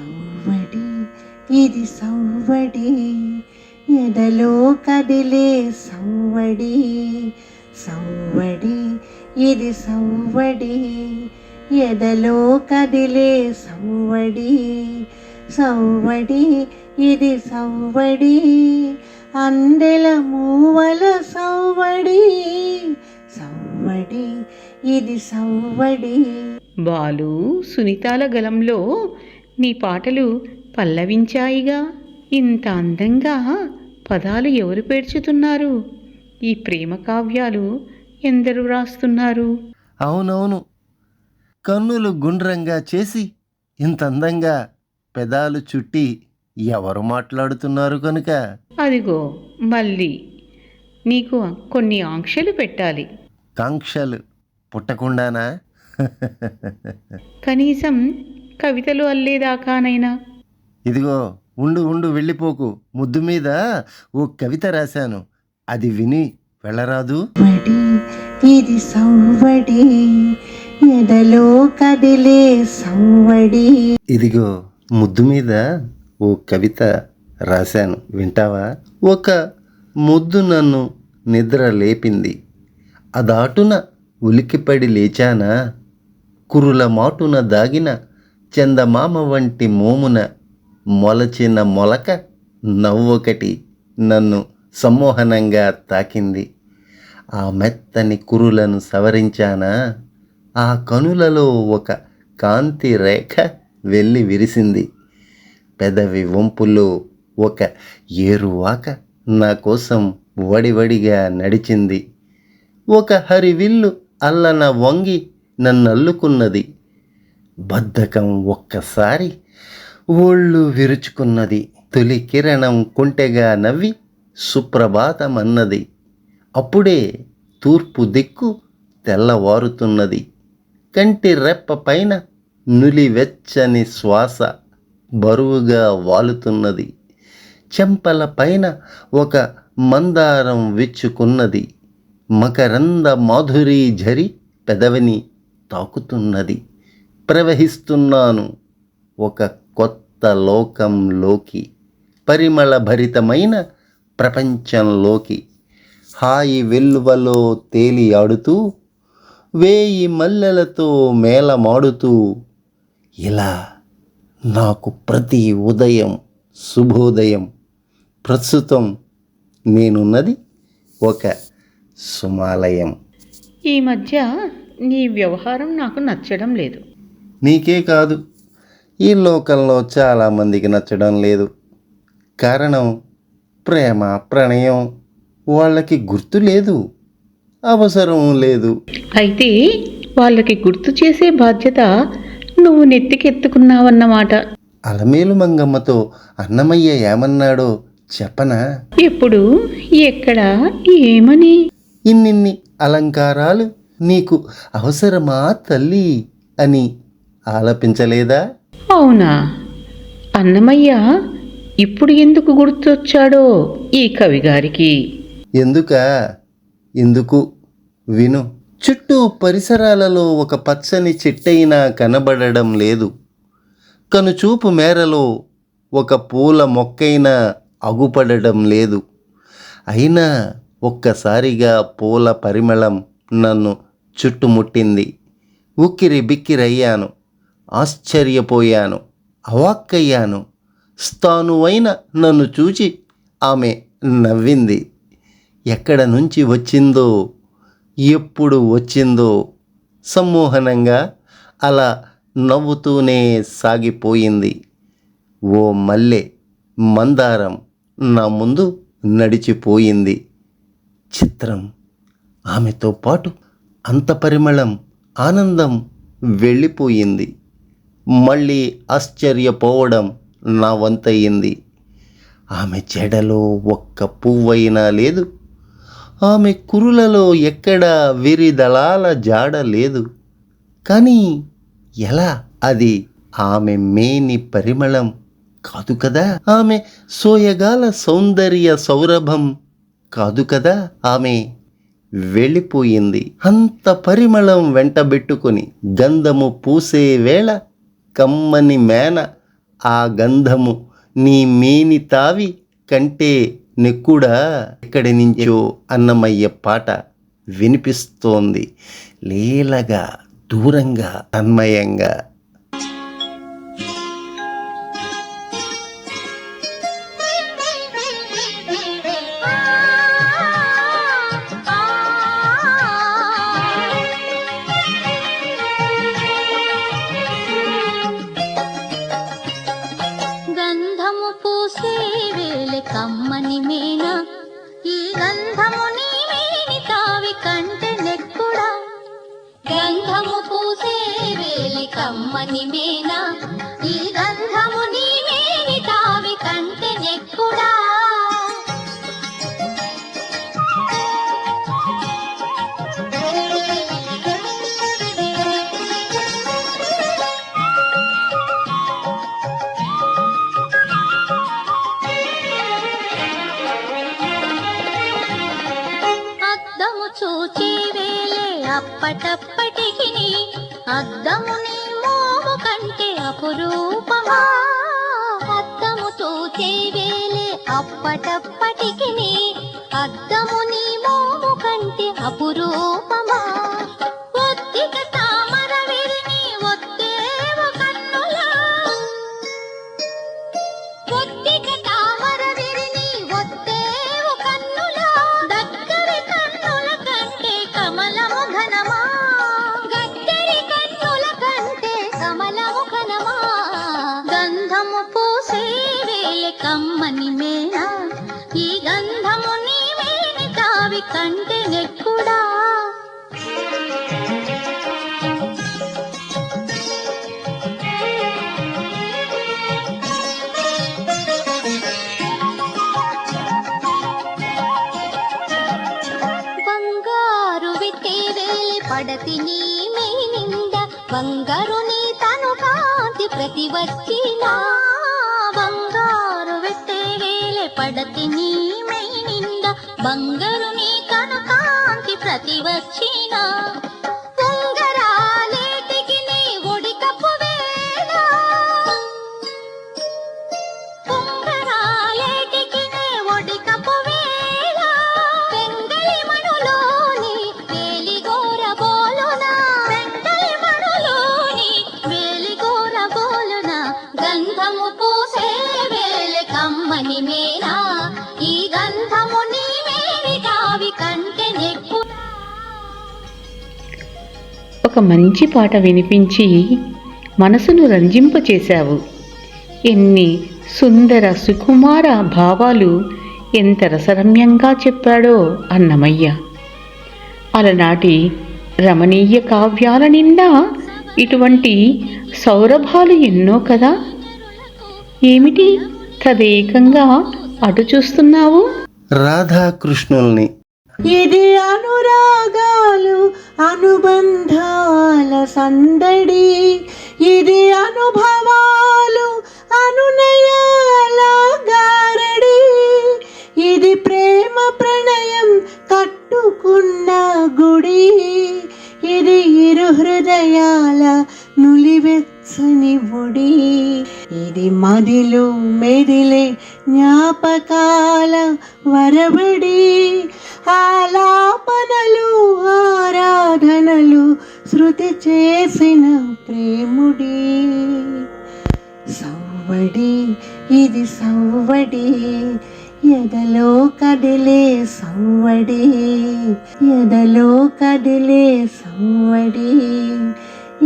సవ్వడి ఇది సవ్వడి ఎదలో కదిలే సవ్వడి సవ్వడి ఇది సవ్వడి ఎదలో కదిలే సవ్వడి సవ్వడి ఇది సవ్వడి అందెల మూవల సవ్వడి సవ్వడి ఇది సవ్వడి బాలు సునీతాల గలంలో నీ పాటలు పల్లవించాయిగా. ఇంత అందంగా పదాలు ఎవరు పేర్చుతున్నారు? ఈ ప్రేమ కావ్యాలు ఎందరు రాస్తున్నారు? అవునవును. కన్నులు గుండ్రంగా చేసి ఇంత అందంగా పెదాలు చుట్టి ఎవరు మాట్లాడుతున్నారు కనుక? అదిగో మళ్ళీ. నీకు కొన్ని ఆంక్షలు పెట్టాలి. కాంక్షలు పుట్టకుండానా? కనీసం కవితలు అల్లేదాకానైనా. ఇదిగో ఉండు ఉండు వెళ్ళిపోకు. ముద్దు మీద ఓ కవిత రాశాను. అది విని వెళ్ళరాదు? ఇది సవ్వడి ఎదలో కదిలే సవ్వడి. ఇదిగో ముద్దు మీద ఓ కవిత రాశాను. వింటావా? ఒక ముద్దు నన్ను నిద్ర లేపింది. అదాటున ఉలికిపడి లేచానా? కురుల మాటున దాగిన చందమామ వంటి మోమున మొలచిన మొలక నవ్వొకటి నన్ను సమ్మోహనంగా తాకింది. ఆ మెత్తని కురులను సవరించానా? ఆ కనులలో ఒక కాంతి రేఖ వెళ్ళి విరిసింది. పెదవి వంపులో ఒక ఏరువాక నా కోసం వడివడిగా నడిచింది. ఒక హరివిల్లు అల్లన వంగి నన్నల్లుకున్నది. బద్ధకం ఒక్కసారి ఒళ్ళు విరుచుకున్నది తొలి కిరణం కుంటెగా నవ్వి సుప్రభాతమన్నది. అప్పుడే తూర్పు దిక్కు తెల్లవారుతున్నది. కంటి రెప్ప పైన నులి వెచ్చని శ్వాస బరువుగా వాలుతున్నది. చెంపల పైన ఒక మందారం విచ్చుకున్నది. మకరంద మాధురి ఝరి పెదవిని తాకుతున్నది. ప్రవహిస్తున్నాను. ఒక కొత్త లోకంలోకి పరిమళభరితమైన ప్రపంచంలోకి. హాయి వెల్లువలో తేలి ఆడుతూ వేయి మల్లెలతో మేళమాడుతూ ఇలా నాకు ప్రతి ఉదయం శుభోదయం. ప్రస్తుతం నేనున్నది ఒక సుమాలయం. ఈ మధ్య నీ వ్యవహారం నాకు నచ్చడం లేదు. నీకే కాదు. ఈ లోకంలో చాలామందికి నచ్చడం లేదు. కారణం ప్రేమ ప్రణయం వాళ్ళకి గుర్తు లేదు. అవసరం లేదు. అయితే వాళ్ళకి గుర్తు చేసే బాధ్యత నువ్వు నెత్తికెత్తుకున్నావన్నమాట. అలమేలు మంగమ్మతో అన్నమయ్య ఏమన్నాడో చెప్పనా? ఎప్పుడు ఎక్కడ ఏమని? ఇన్నిన్ని అలంకారాలు నీకు అవసరమా తల్లి? అని ఆలపించలేదా? అవునా? అన్నమయ్య ఇప్పుడు ఎందుకు గుర్తొచ్చాడో ఈ కవిగారికి? ఎందుక? ఎందుకు? విను. చుట్టూ పరిసరాలలో ఒక పచ్చని చెట్టైనా కనబడడం లేదు. కనుచూపు మేరలో ఒక పూల మొక్కైనా అగుపడడం లేదు. అయినా ఒక్కసారిగా పూల పరిమళం నన్ను చుట్టుముట్టింది. ఉక్కిరి బిక్కిరయ్యాను. ఆశ్చర్యపోయాను అవాక్కయ్యాను. స్థానువైన నన్ను చూచి ఆమె నవ్వింది. ఎక్కడ నుంచి వచ్చిందో ఎప్పుడు వచ్చిందో సమ్మోహనంగా అలా నవ్వుతూనే సాగిపోయింది. ఓ మల్లె మందారం నా ముందు నడిచిపోయింది. చిత్రం. ఆమెతో పాటు అంత పరిమళం ఆనందం వెళ్ళిపోయింది. మళ్ళీ ఆశ్చర్యపోవడం నా వంతయింది. ఆమె జడలో ఒక్క పువ్వైనా లేదు. ఆమె కురులలో ఎక్కడా విరిదళాల జాడ లేదు. కానీ ఎలా అది ఆమె మేని పరిమళం కాదు కదా? ఆమె సోయగాల సౌందర్య సౌరభం కాదు కదా? ఆమె వెళ్ళిపోయింది. అంత పరిమళం వెంటబెట్టుకొని గంధము పూసే వేళ కమ్మని మేన ఆ గంధము నీ మేని తావి కంటే నెక్కుడా? ఎక్కడి నుంచో అన్నమయ్య పాట వినిపిస్తోంది. లీలగా దూరంగా తన్మయంగా. కమ్మని మేన ఈ గంధము నీ మేని తావి కంటే నెక్కుడా? గంధము పూసే వేలి కమ్మని మేన ఈ గంధము అప్పటప్పటికి అద్దము నీ మోము కంటే అపురూపమా? అద్దము చూచే వేలే అప్పటప్పటికి అద్దము నీ మోము కంటే అపురూపమా? కమ్మని మేనా ఈ గంధము నీవేని కావి కంటే నెక్కుడా బంగారు విట్టి పడతి నీ మే నిండా బంగారు నీ తను కాంతి ప్రతి వచ్చినా వేలి పడతి నీ నింద బంగారు నీ తను ఒక మంచి పాట వినిపించి మనసును రంజింపచేశావు. ఎన్ని సుందర సుకుమార భావాలు ఎంత రసరమ్యంగా చెప్పాడో అన్నమయ్య. అలనాటి రమణీయ కావ్యాల నిండా ఇటువంటి సౌరభాలు ఎన్నో కదా. ఏమిటి తదేకంగా అటు చూస్తున్నావు? రాధాకృష్ణుల్ని ఇది అనురాగాలు అనుబంధాల సందడి. ఇది అనుభ మదిలో మెదిలే జ్ఞాపకాల వరబడి ఆలాపనలు ఆరాధనలు శృతి చేసిన ప్రేముడి సవ్వడి ఇది సవ్వడి ఎదలో కదిలే సవ్వడి ఎదలో కదిలే సవ్వడి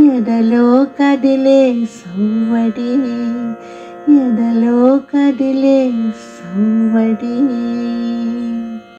ఎదలో కదిలే సవ్వడి ఎదలో కదిలే సవ్వడి